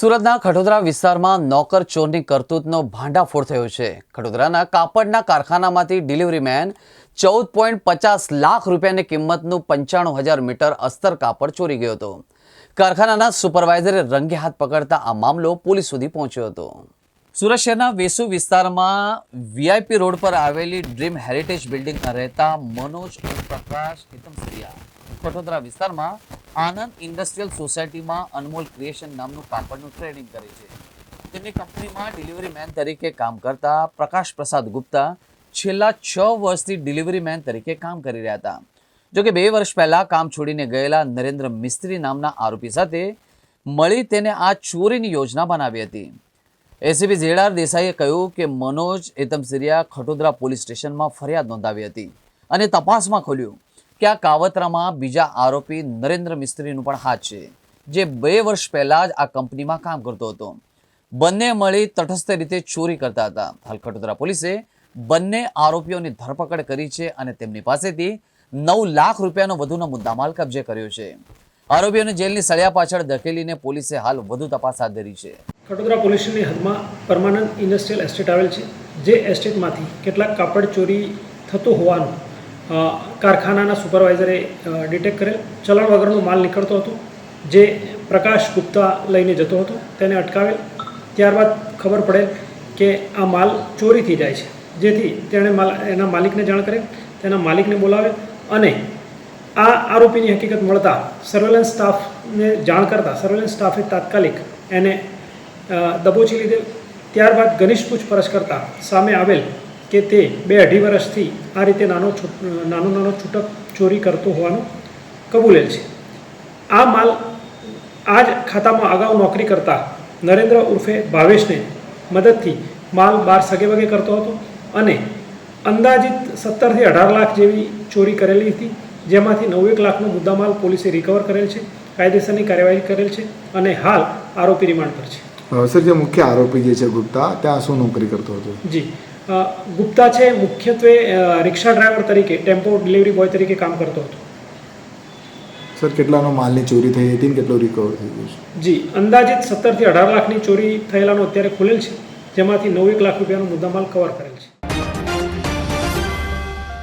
સુરતના ખડોદરા વિસ્તારમાં નોકર ચોરની કરતૂતનો ભાંડાફોડ થયો છે. ખડોદરાના કાપડના કારખાનામાંથી ડિલિવરી મેન ચૌદ પોઈન્ટ પચાસ લાખ રૂપિયાની કિંમતનું પંચાણું હજાર મીટર અસ્તર કાપડ ચોરી ગયો હતો. કારખાનાના સુપરવાઇઝરે રંગે હાથ પકડતા આ મામલો પોલીસ સુધી પહોંચ્યો હતો. સુરત શહેરના વેસુ વિસ્તારમાં વીઆઈપી રોડ પર આવેલી ડ્રીમ હેરિટેજ બિલ્ડિંગમાં રહેતા મનોજ પ્રકાશ હિતમસરિયા ખટોદરા વિસ્તારમાં આનંદ ઇન્ડસ્ટ્રીયલ સોસાયટીમાં અનમોલ ક્રિએશન નામનું કાપડનું ટ્રેડિંગ કરે છે. તેમની કંપનીમાં ડિલિવરી મેન તરીકે કામ કરતા પ્રકાશ પ્રસાદ ગુપ્તા છેલ્લા છ વર્ષથી ડિલિવરી મેન તરીકે કામ કરી રહ્યા હતા. જોકે બે વર્ષ પહેલાં કામ છોડીને ગયેલા નરેન્દ્ર મિસ્ત્રી નામના આરોપી સાથે મળી તેને આ ચોરીની યોજના બનાવી હતી. એસીપી ઝેડાર દેસાઈએ કહ્યું કે મનોજ એતમસિરિયા ખટોદરા પોલીસ સ્ટેશનમાં ફરિયાદ નોંધાવી હતી અને તપાસમાં ખોલ્યું. કે આ કાવતરામાં બીજા આરોપી નરેન્દ્ર મિસ્ત્રીનું પણ હાથ છે, જે બે વર્ષ પહેલા જ આ કંપનીમાં કામ કરતો હતો. બંને મળી તટસ્થ રીતે ચોરી કરતા હતા. હાલ કટોદરા પોલીસે બંને આરોપીઓની ધરપકડ કરી છે અને તેમની પાસેથી નવ લાખ રૂપિયાનો વધુનો મુદ્દામાલ કબજે કર્યો છે. આરોપીઓને જેલની સળિયા પાછળ ધકેલીને પોલીસે હાલ વધુ તપાસ હાથ ધરી છે. કટોદરા પોલીસની હદમાં પરમાનન્ટ ઇન્ડસ્ટ્રીયલ એસ્ટેટ આવેલ છે, જે એસ્ટેટમાંથી કેટલાક કાપડ ચોરી થતું હોવાનું કારખાનાના સુપરવાઇઝરે ડિટેક્ટ કરેલ. ચલણ વગરનો માલ નીકળતો હતો, જે પ્રકાશ ગુપ્તા લઈને જતો હતો, તેને અટકાવેલ. ત્યારબાદ ખબર પડેલ કે આ માલ ચોરીથી જાય છે. જેથી તેણે માલ, એના માલિકને જાણ કરેલ, તેના માલિકને બોલાવેલ અને આ આરોપીની હકીકત મળતા સર્વેલન્સ સ્ટાફને જાણ કરતા સર્વેલન્સ સ્ટાફે તાત્કાલિક એને દબોચી લીધેલ. ત્યારબાદ ઘનિષ્ઠ પૂછપરછ કરતા સામે આવેલ કે તે બે અઢી વર્ષથી આ રીતે નાનો નાનો નાનો છૂટક ચોરી કરતો હોવાનું કબૂલેલ છે. આ માલ આ જ ખાતામાં અગાઉ નોકરી કરતા નરેન્દ્ર ઉર્ફે ભાવેશને મદદથી માલ બાર સગે વગે કરતો હતો અને અંદાજિત સત્તરથી અઢાર લાખ જેવી ચોરી કરેલી હતી જેમાંથી નવેક લાખનો મુદ્દામાલ પોલીસે રિકવર કરેલ છે કાયદેસરની કાર્યવાહી કરેલ છે અને હાલ આરોપી રિમાન્ડ પર છે. સર જે મુખ્ય આરોપી જે છે ગુપ્તા ત્યાં શું નોકરી કરતો હતો? જી. ગુપ્તા છે મુખ્યત્વે રિક્ષા ડ્રાઈવર તરીકે ટેમ્પો ડિલિવરી બોય તરીકે કામ કરતો હતો. સર કેટલાનો માલની ચોરી થઈ હતી કેટલો રિકવર થઈ ગયો છે? જી અંદાજિત સત્તરથી અઢાર લાખની ચોરી થયેલાનો અત્યારે ખુલેલ છે જેમાંથી નવ એક લાખ રૂપિયાનો મુદ્દામાલ કવર કરેલ છે.